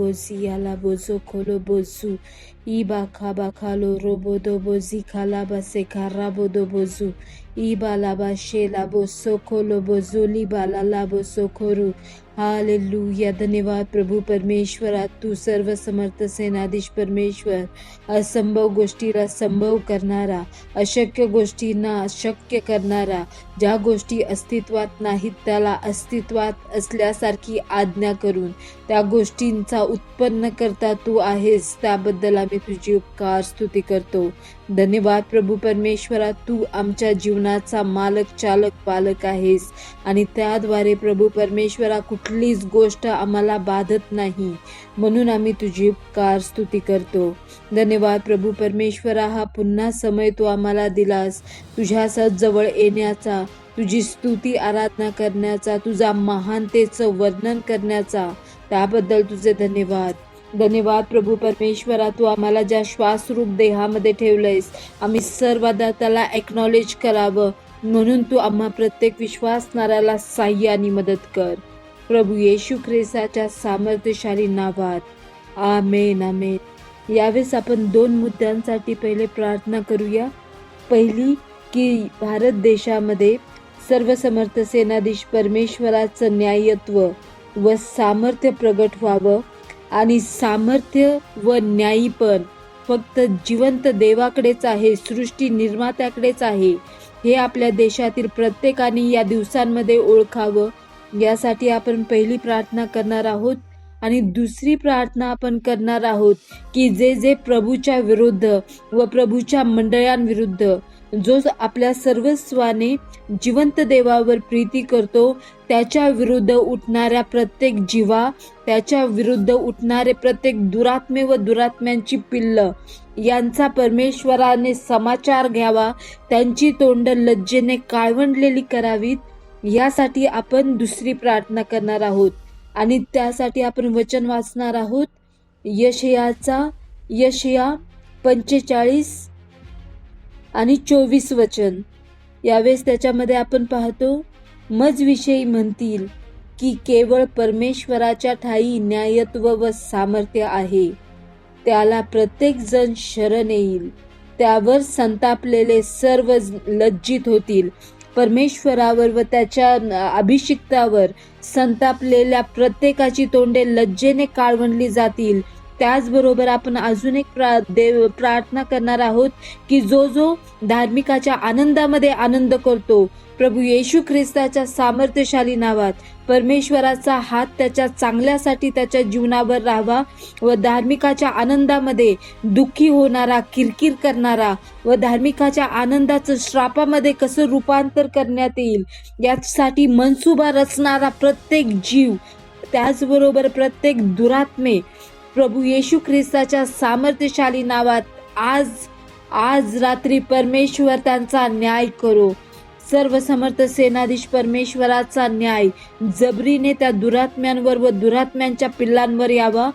bozi ala bozo kolo bozu iba kaba kalo robo do bozi kalaba se karabo do bozu iba laba labo boso kolo bozu liba lala बोसो hallelujah धन्यवाद प्रभू परमेश्वरा तू सर्व समर्थ सेनाधीश परमेश्वर असंभव गोष्टीला संभव करणारा अशक्य गोष्टींना शक्य करणारा ज्या गोष्टी अस्तित्वात नाहीत त्याला अस्तित्वात असल्यासारखी आज्ञा करून त्या गोष्टींचा उत्पन्न करता तू आहेस त्याबद्दल आम्ही तुझी उपकार स्तुती करतो. धन्यवाद प्रभू परमेश्वरा तू आमच्या जीवनाचा मालक चालक पालक आहेस आणि त्याद्वारे प्रभू परमेश्वरा कुठलीच गोष्ट आम्हाला बाधत नाही. म्हणून आम्ही तुझी उपकार स्तुती करतो. धन्यवाद प्रभू परमेश्वरा हा पुन्हा समय तू आम्हाला दिलास. तुझ्या जवळ येण्याचा तुझी स्तुती आराधना करण्याचा तुझा महानतेचं वर्णन करण्याचा. त्याबद्दल तुझे धन्यवाद. धन्यवाद प्रभू परमेश्वरा तू आम्हाला ज्या श्वासरूप देहामध्ये ठेवलंयस आम्ही सर्वदा त्याला एक्नॉलेज करावं. म्हणून तू आम्हा प्रत्येक विश्वासणाऱ्याला साह्य आणि मदत कर. प्रभू येशू ख्रिसाच्या सामर्थ्यशाली नावात. आमेन आमेन. यावेळेस आपण दोन मुद्द्यांसाठी पहिले प्रार्थना करूया. पहिली की भारत देशामध्ये सर्वसमर्थ सेनाधीश परमेश्वराचं न्यायत्व व सामर्थ्य प्रगट व्हावं. आणि सामर्थ्य व न्यायीपण फक्त जिवंत देवाकडेच आहे सृष्टी निर्मात्याकडेच आहे. हे आपल्या देशातील प्रत्येकाने या दिवसांमध्ये ओळखावं. यासाठी आपण पहिली प्रार्थना करणार आहोत आणि दुसरी प्रार्थना आपण करणार आहोत की जे जे प्रभूच्या विरुद्ध व प्रभूच्या मंडळांविरुद्ध जो आपल्या सर्वस्वाने जिवंत देवावर प्रीती करतो त्याच्या विरुद्ध उठणाऱ्या प्रत्येक जीवा त्याच्या विरुद्ध उठणारे प्रत्येक दुरात्मे व दुरात्म्यांची पिल्ल यांचा परमेश्वराने समाचार घ्यावा त्यांची तोंड लज्जेने काळवंडलेली करावीत यासाठी आपण दुसरी प्रार्थना करणार आहोत. आणि त्यासाठी आपण वचन वाचणार आहोत. यशयाचा यशया पंचेचाळीस आणि चोवीस वचन. यावेळेस त्याच्यामध्ये आपण पाहतो मजविषयी म्हणतील की केवळ परमेश्वराच्या ठाई न्यायत्व व सामर्थ्य आहे. त्याला प्रत्येक जण शरण येईल. त्यावर संतापलेले सर्व लज्जित होतील. परमेश्वरावर व त्याच्या अभिषिक्तावर संतापलेल्या प्रत्येकाची तोंडे लज्जेने काळवणली जातील. त्याचबरोबर आपण अजून एक प्रा देव प्रार्थना करणार आहोत की जो जो धार्मिकाच्या आनंदामध्ये आनंद करतो प्रभू येशू ख्रिस्ताच्या सामर्थ्यशाली नावात परमेश्वराचा हात त्याच्या चांगल्यासाठी त्याच्या जीवनावर राहावा व धार्मिकाच्या आनंदामध्ये दुःखी होणारा किरकिर करणारा व धार्मिकाच्या आनंदाचं श्रापामध्ये कसं रूपांतर करण्यात येईल यासाठी मनसुबा रचणारा प्रत्येक जीव त्याचबरोबर प्रत्येक दुरात्मे प्रभू येशू ख्रिस्ताच्या सामर्थ्यशाली नावात आज आज रात्री परमेश्वर त्यांचा न्याय करो. सर्व समर्थ सेनाधीश परमेश्वराचा न्याय. जबरीने त्या दुरात्म्यांवर व दुरात्म्यांच्या पिल्लांवर यावा.